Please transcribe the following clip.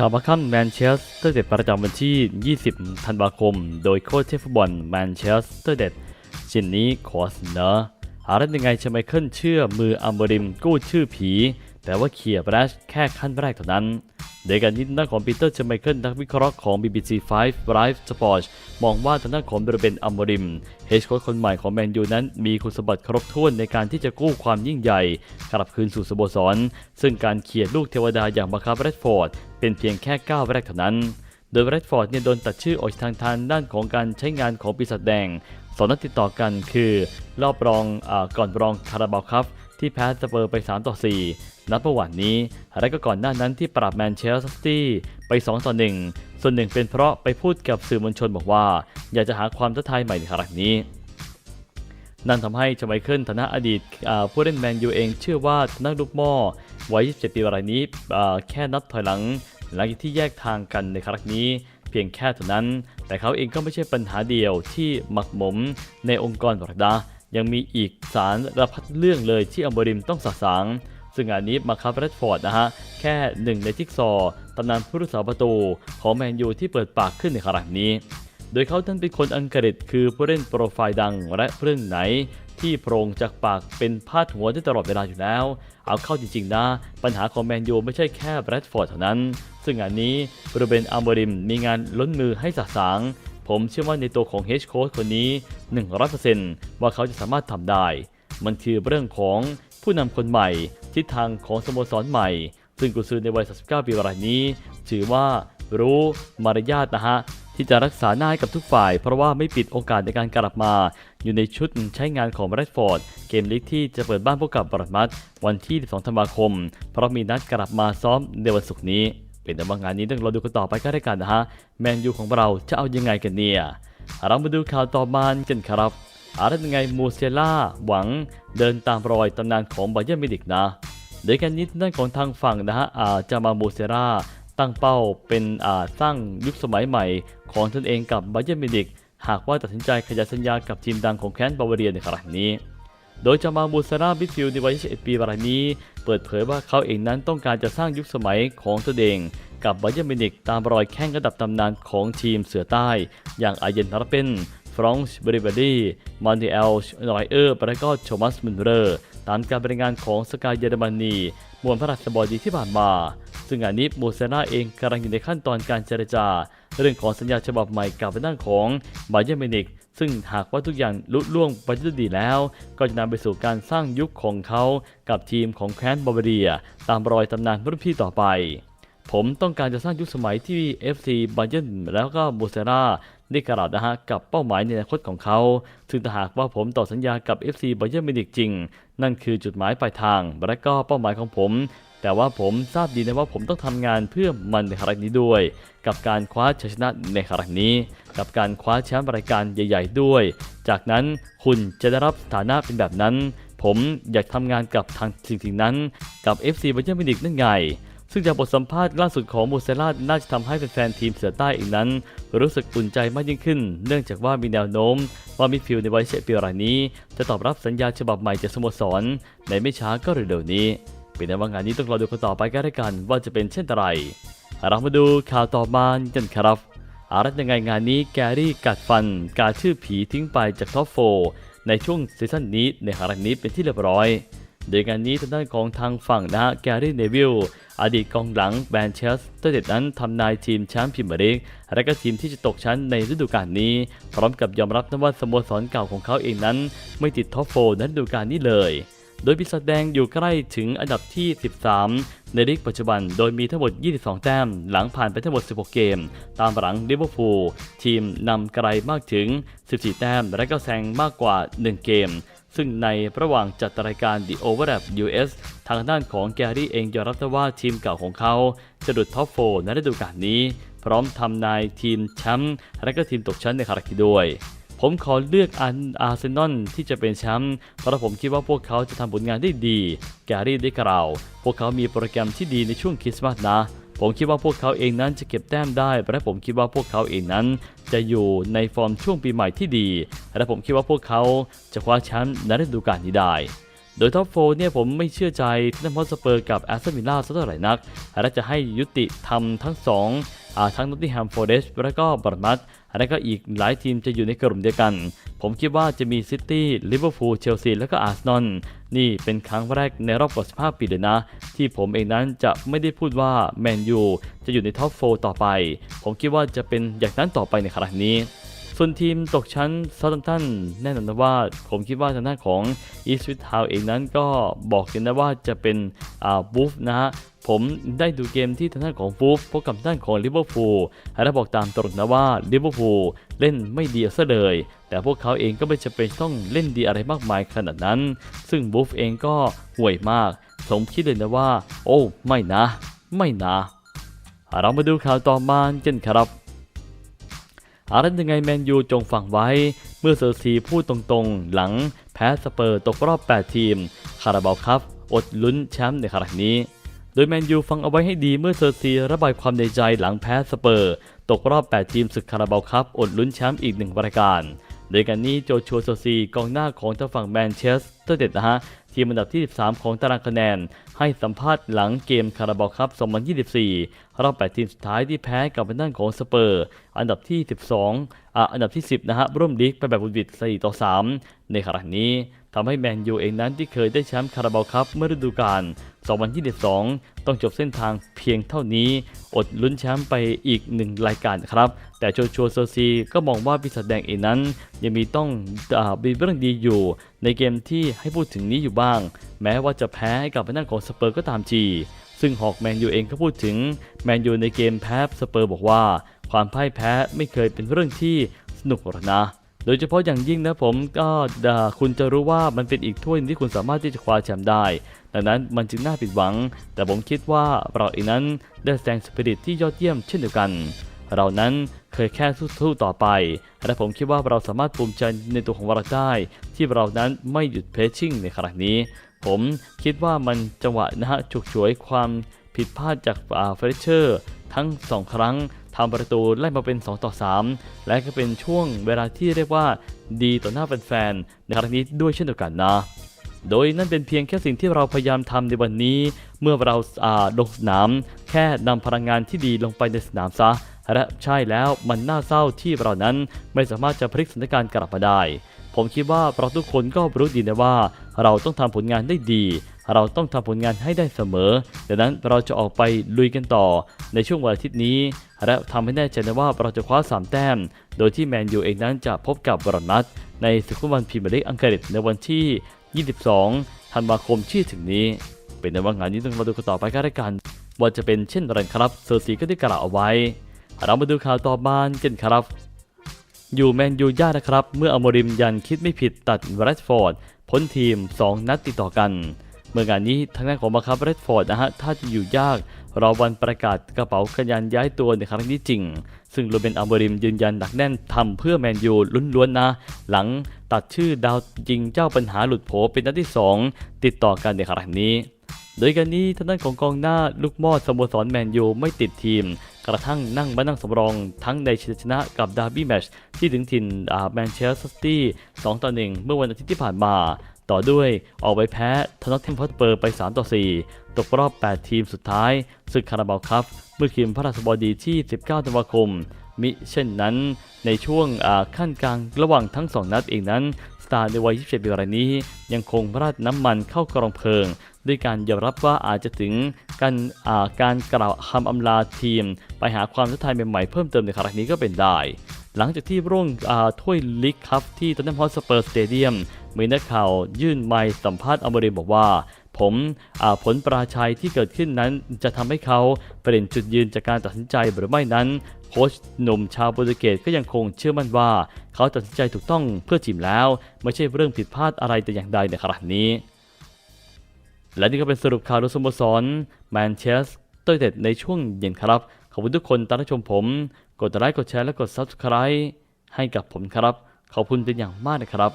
ข่าวมาค่ำแมนเชสเตอร์เด็ดประจำวันที่ 20 ธันวาคม โดยโค้ชเทฟุตบอลแมนเชสเตอร์เด็ดชิ้นนี้ขอเสนอหาได้ยังไงชไมเคิลเชื่อมืออัมบริมกู้ชื่อผี แต่ว่าเขียร์แบรชแค่ขั้นแรกเท่านั้น โดยการยินด้านของปีเตอร์เชไมเคิลนักวิเคราะห์ของ BBC 5 Live Sports มองว่าทางด้านของเบรเบนอัมบริมเฮดโค้ชคนใหม่ของแมนยูนั้น มีคุณสมบัติครบถ้วนในการที่จะกู้ความยิ่งใหญ่ กลับคืนสู่สโมสร ซึ่งการเขียนลูกเทวดาอย่างบังคับแรดฟอร์ดเป็นเพียงแค่ก้าวแรกเท่านั้นโดยแรดฟอร์ดเนี่ยโดนตัดชื่อออกทางทางด้านของการใช้งานของปีศาจแดงสองนัดติดต่อกันคือ รอบรองอาก่อนรองคาราบาวครับ ที่แพ้สเปอร์ไป 3 ต่อ 4 นัดเมื่อวานนี้และก็ก่อนหน้านั้นที่ปรับแมนเชสเตอร์ซิตี้ไป 2 ต่อ 1 ส่วนหนึ่งเป็นเพราะไปพูดกับสื่อมวลชนบอกว่า อยากจะหาความท้าทายใหม่ในครั้งนี้ นั่นทำให้ชไมเคิลฐานะอดีตผู้เล่นแมนยูเองเชื่อว่านักลูกหม้อวัย 27 ปีรายนี้แค่นับถอยหลัง หลังจากที่แยกทางกันในครั้งนี้เพียงแค่เท่านั้น แต่เขาเองก็ไม่ใช่ปัญหาเดียวที่หมักหมมในองค์กรบรักดา ยังมีอีกสารระพัดเรื่องเลยที่อัมบริมต้องสะสาง ซึ่งงานนี้มาคาร์เรดฟอร์ดนะฮะ แค่หนึ่งในจิ๊กซอว์ตำนานผู้รักษาประตูของแมนยูที่เปิดปากขึ้นในครั้งนี้ โดยเขาท่านเป็นคนอังกฤษคือผู้เล่นโปรไฟล์ดังและเรื่องไหนที่โปร่งจากปากเป็นพาดหัวได้ตลอดเวลาอยู่แล้ว เอาเข้าจริงๆนะ ปัญหาของแมนยูไม่ใช่แค่แบรดฟอร์ดเท่านั้น ซึ่งงานนี้บรูเบนอัมบริมมีงานล้นมือให้สะสาง ผมเชื่อว่าในตัวของเฮดโค้ชคนนี้ 100%ว่าเขาจะสามารถทำได้ มันคือเรื่องของผู้นำคนใหม่ ทิศทางของสโมสรใหม่ ซึ่งกุซือในวัย 39 ปีรายนี้ ถือว่ารู้มารยาทนะฮะ ที่จะรักษาหน้าให้กับทุกฝ่าย เพราะว่าไม่ปิดโอกาสในการกลับมา อยู่ในชุดใช้งานของแรดฟอร์ด เกมลีกที่จะเปิดบ้านพบกับบรัดมัดวันที่ 12 ธันวาคม เพราะมีนัดกลับมาซ้อมในวันศุกร์นี้ เป็นแต่ว่างานนี้ต้องรอดูกันต่อไปก็ได้กันนะฮะ แมนยูของเราจะเอายังไงกันเนี่ย เรามาดูข่าวต่อมากันครับอะไรยังไงมูเซล่าหวังเดินตามรอยตำนานของบาเยอร์มินิกนะ โดยการนี้ด้านของทางฝั่งนะฮะอาจะมามูเซล่าตั้งเป้าเป็นอ่าสร้างยุคสมัยใหม่ของตนเองกับบาเยอร์มินิกหากว่าตัดสินใจขยายสัญญากับทีมดังของแคนบาวาเรียในครั้งนี้ โดยจามามูซาราบิฟิลในวัย21ปีรายนี้ เปิดเผยว่าเขาเองนั้นต้องการจะสร้างยุคสมัยของตนเองกับบาเยอร์มินิกตามรอยแข้งระดับตำนานของทีมเสือใต้ อย่างอาเยนทาร์เปนฟรองซ์บริบารีมอนติเอลนอยเออร์และก็โทมัสมุนเรอร์ ตามการบรรยายงานของสกายเยอรมนีมวลพระราชบดีที่ผ่านมา ซึ่งงานนี้มูเซนาเองกำลังอยู่ในขั้นตอนการเจรจา เรื่องของสัญญาฉบับใหม่กับด้านของบาเยอร์มินิก ซึ่งหากว่าทุกอย่างลุล่วงไปด้วยดีแล้ว ก็จะนำไปสู่การสร้างยุคของเขากับทีมของแคว้นบาวาเรีย ตามรอยตำนานรุ่นพี่ต่อไป ผมต้องการจะสร้างยุคสมัยที่ FC บาเย r n แล้วก็บูเซราได้กล่าวนะฮะกับเป้าหมายในอนาคตของเขา ซึ่งถ้าหากว่าผมต่อสัญญากับ FC บาเย r n มินิกจริง นั่นคือจุดหมายปลายทาง และก็เป้าหมายของผม แต่ว่าผมทราบดีนะว่าผมต้องทำงานเพื่อมันในครั้งนี้ด้วย กับการคว้าชัยชนะในครั้งนี้ กับการคว้าแชมป์รายการใหญ่ ๆ ด้วย จากนั้นคุณจะได้รับสถานะเป็นแบบนั้น ผมอยากทำงานกับทางสิ่งๆนั้น กับ FC บาเย r n มินิกนั่นไงซึ่งจากบทสัมภาษณ์ล่าสุดของมูเซล่าน่าจะทำให้แฟนๆทีมเสือใต้อีกนั้น รู้สึกอุ่นใจมากยิ่งขึ้น เนื่องจากว่ามีแนวโน้ม ว่ามิฟิลในวัยเฉปีรายนี้ จะตอบรับสัญญาฉบับใหม่จากสโมสร ในไม่ช้าก็เร็วๆนี้ เป็นในว่างานนี้ต้องรอดูกันต่อไปก็ได้วยกัน ว่าจะเป็นเช่นไรเรามาดูข่าวต่อมากันครับอารัตยังไงงานนี้แกรี่กัดฟัน การชื่อผีทิ้งไปจากท็อปโฟในช่วงซีซั่นนี้ในครั้งนี้เป็นที่เรียบร้อย โดยงานนี้ทางด้านของทางฝั่งนะฮะแกรี่เนวิลอดีตกองหลังแบนเชสเตอร์เด็ดนั้นทำนายทีมแชมป์พรีเมียร์ลีกและก็ทีมที่จะตกชั้นในฤดูกาลนี้ พร้อมกับยอมรับนะว่าสโมสรเก่าของเขาเองนั้น ไม่ติดท็อปโฟในฤดูกาลนี้เลย โดยปีศาจแดงอยู่ใกล้ถึงอันดับที่ 13 ในลีกปัจจุบัน โดยมีทั้งหมด 22 แต้ม หลังผ่านไปทั้งหมด 16 เกม ตามหลังลิเวอร์พูลทีมนำไกลมากถึง 14 แต้ม และก็แซงมากกว่า 1 เกมซึ่งในระหว่างจัดรายการ The Overlap US ทางด้านของแกรี่เองยอมรับว่าทีมเก่าของเขา จะดุดท็อปโฟในฤดูกาลนี้ พร้อมทำนายทีมแชมป์และก็ทีมตกชั้นในคาราคิด้วย ผมขอเลือกอันอาร์เซนอลที่จะเป็นแชมป์เพราะผมคิดว่าพวกเขาจะทำผลงานได้ดี แกรี่ได้กล่าว พวกเขามีโปรแกรมที่ดีในช่วงคริสต์มาสนะ ผมคิดว่าพวกเขาเองนั้นจะเก็บแต้มได้ และผมคิดว่าพวกเขาเองนั้น จะอยู่ในฟอร์มช่วงปีใหม่ที่ดี และผมคิดว่าพวกเขาจะคว้าแชมป์ในฤดูกาลนี้ได้โดยท็อปโฟเนี่ยผมไม่เชื่อใจทั้งพอสเปอร์กับแอสตันวิลล่าสักเท่าไหร่นัก และจะให้ยุติทำทั้งสอง ทั้งนอตติงแฮมฟอร์เรสและก็บอร์มัตและก็อีกหลายทีมจะอยู่ในกลุ่มเดียวกัน ผมคิดว่าจะมีซิตี้ลิเวอร์พูลเชลซีและก็อาร์เซนอลนี่เป็นครั้งแรกในรอบกว่า15ปีเลยนะ ที่ผมเองนั้นจะไม่ได้พูดว่าแมนยูจะอยู่ในท็อปโฟต่อไป ผมคิดว่าจะเป็นอย่างนั้นต่อไปในครั้งนี้ส่วนทีมตกชั้นซา u t ทันแน่นอนนะว่าผมคิดว่าทางด้านของอีส w ิ t ทาวเองนั้นก็บอกกันนะว่าจะเป็นอ่าบูฟนะฮะ ผมได้ดูเกมที่ทางด้านของบูฟพบกับด้านของลิเวอร์พูลและบอกตามตรงนะว่าลิเวอร์พูลเล่นไม่ดีซะเลย แต่พวกเขาเองก็ไม่จำเป็นต้องเล่นดีอะไรมากมายขนาดนั้น ซึ่งบูฟเองก็ห่วยมาก ผมคิดเลยนะว่า โอ้ไม่นะ ไม่นะ เรามาดูข่าวต่อมากันครับอะไรยังไงแมนยูจงฟังไว้ เมื่อเซอร์ซีพูดตรงๆ หลังแพ้สเปอร์ตกรอบ 8 ทีม คาราบาวครับ อดลุ้นแชมป์ในครั้งนี้ โดยแมนยูฟังเอาไว้ให้ดีเมื่อเซอร์ซีระบายความในใจหลังแพ้สเปอร์ ตกรอบ 8 ทีมศึกคาราบาลครับอดลุ้นแชมป์อีกหนึ่งรายการ โดยการนี้โจชัวเซอร์ซีกองหน้าของทางฝั่งแมนเชสเตอร์เด็ดนะฮะทีมอันดับที่ 13 ของตารางคะแนน ให้สัมภาษณ์หลังเกมคาราบาวครับ 2024 รอบ 8 ทีมสุดท้ายที่แพ้กับทางด้านของสเปอร์ อันดับที่ 12อะอันดับที่ 10 นะฮะ ร่วมลีกไปแบบบุญวิด4ต่อ 3 ในครั้งนี้ทำให้แมนยูเองนั้นที่เคยได้แชมป์คาราบาวครับเมื่อฤดูกาล 2022 ต้องจบเส้นทางเพียงเท่านี้ อดลุ้นแชมป์ไปอีกหนึ่งรายการครับ แต่โจชัวเซอร์ซีก็มองว่าปีศาจแดงเองนั้น ยังมีต้องอมีเรื่องดีอยู่ ในเกมที่ให้พูดถึงนี้อยู่บ้าง แม้ว่าจะแพ้ให้กับทางด้านของสเปอร์ก็ตามทีซึ่งหอกแมนยูเองก็พูดถึงแมนยูในเกมแพ้สเปอร์บอกว่า ความพ่ายแพ้ไม่เคยเป็นเรื่องที่สนุกหรอกนะ โดยเฉพาะอย่างยิ่งนะผมก็คุณจะรู้ว่ามันเป็นอีกถ้วยหนึ่งที่คุณสามารถที่จะคว้าแชมป์ได้ ดังนั้นมันจึงน่าผิดหวัง แต่ผมคิดว่าเราเองนั้นได้แสดงสปิริตที่ยอดเยี่ยมเช่นเดียวกัน เรานั้นเคยแค่สู้ๆต่อไป และผมคิดว่าเราสามารถภูมิใจในตัวของเราได้ ที่เรานั้นไม่หยุดเพรสชิ่งในครั้งนี้ ผมคิดว่ามันจังหวะนะฮะฉุกฉวยความผิดพลาดจากเฟรเชอร์ ทั้ง 2 ครั้งทำประตูไล่มาเป็น 2 ต่อ 3 และก็เป็นช่วงเวลาที่เรียกว่าดีต่อหน้าแฟนๆในครั้งนี้ด้วยเช่นเดียวกันนะ โดยนั่นเป็นเพียงแค่สิ่งที่เราพยายามทำในวันนี้ เมื่อเราอาลงสนาม แค่นำพลังงานที่ดีลงไปในสนามซะและใช่แล้วมันน่าเศร้าที่เรานั้นไม่สามารถจะพลิกสถานการณ์กลับมาได้ ผมคิดว่าเราทุกคนก็รู้ดีนะว่า เราต้องทำผลงานได้ดี เราต้องทำผลงานให้ได้เสมอ ดังนั้นเราจะออกไปลุยกันต่อในช่วงวันอาทิตย์นี้ และทำให้แน่ใจนะว่าเราจะคว้า 3 แต้ม โดยที่แมนยูเองนั้นจะพบกับบรอนัทในศึกฟุตบอลพรีเมียร์ลีกอังกฤษในวันที่ 22 ธันวาคมที่ถึงนี้ เป็นในว่างานนี้ต้องมาดูกันต่อไปกันแล้วกัน ว่าจะเป็นเช่นไรครับเซอร์ซีก็ได้กล่าวเอาไว้ เรามาดูข่าวต่อมากันครับ อยู่แมนยูยากนะครับ เมื่ออมริมยันคิดไม่ผิดตัดแรดฟอร์ดพ้นทีม 2 นัดติดต่อกัน เมื่องานนี้ทางด้านของบังคับแรดฟอร์ดนะฮะถ้าจะอยู่ยากรอวันประกาศกระเป๋าขยันย้ายตัวในครั้งนี้จริง ซึ่งโรเบนอโมริมยืนยันหนักแน่นทำเพื่อแมนยูล้วนนะ หลังตัดชื่อดาวยิงเจ้าปัญหาหลุดโผเป็นนัดที่ 2 ติดต่อกันในครั้งนี้ โดยการนี้ทางด้านของกองหน้าลูกมอดสโมสรแมนยูไม่ติดทีม กระทั่งนั่งมานั่งสำรองทั้งในชัยชนะกับดาร์บี้แมชที่ถึงถิ่นแมนเชสเตอร์ซิตี้2ต่อ1เมื่อวันอาทิตย์ที่ผ่านมา ต่อด้วยออกไปแพ้ทนอตเทมพอตเปอร์ไป 3 ต่อ 4 ตกรอบ 8 ทีมสุดท้ายศึกคาราบาวครับเมื่อคืนพระราชบดีที่ 19ธันวาคมมิเช่นนั้นในช่วงขั้นกลางระหว่างทั้ง 2 นัดเองนั้น สตาร์ในวัย 27 ปีรายนี้ ยังคงพราดน้ำมันเข้ากรองเพลิง ด้วยการยอมรับว่าอาจจะถึงการการกล่าวคำอำลาทีม ไปหาความท้าทายใหม่ๆเพิ่มเติมในครั้งนี้ก็เป็นได้ หลังจากที่ร่วงถ้วยลิกครับที่ตอนนั้ฮอสเปอร์สเตเดียม มีนักข่าวยื่นไมค์สัมภาษณ์อมริมบอกว่า ผมาผลปราชัยที่เกิดขึ้นนั้นจะทำให้เขาเปลี่ยนจุดยืนจากการตัดสินใจหรือไม่นั้นโค้ชหนุ่มชาวโปรตุเกสก็ยังคงเชื่อมั่นว่า เขาตัดสินใจถูกต้องเพื่อทีมแล้ว ไม่ใช่เรื่องผิดพลาดอะไรแต่อย่างใดในครั้งนี้ และนี่ก็เป็นสรุปข่าวโดยสโมสรแมนเชสเตอร์เด็ดในช่วงเย็นครับ ขอบคุณทุกคนตามรับชมผม กดไลค์กดแชร์และกด Subscribe ให้กับผมครับ ขอบคุณเป็นอย่างมากนะครับ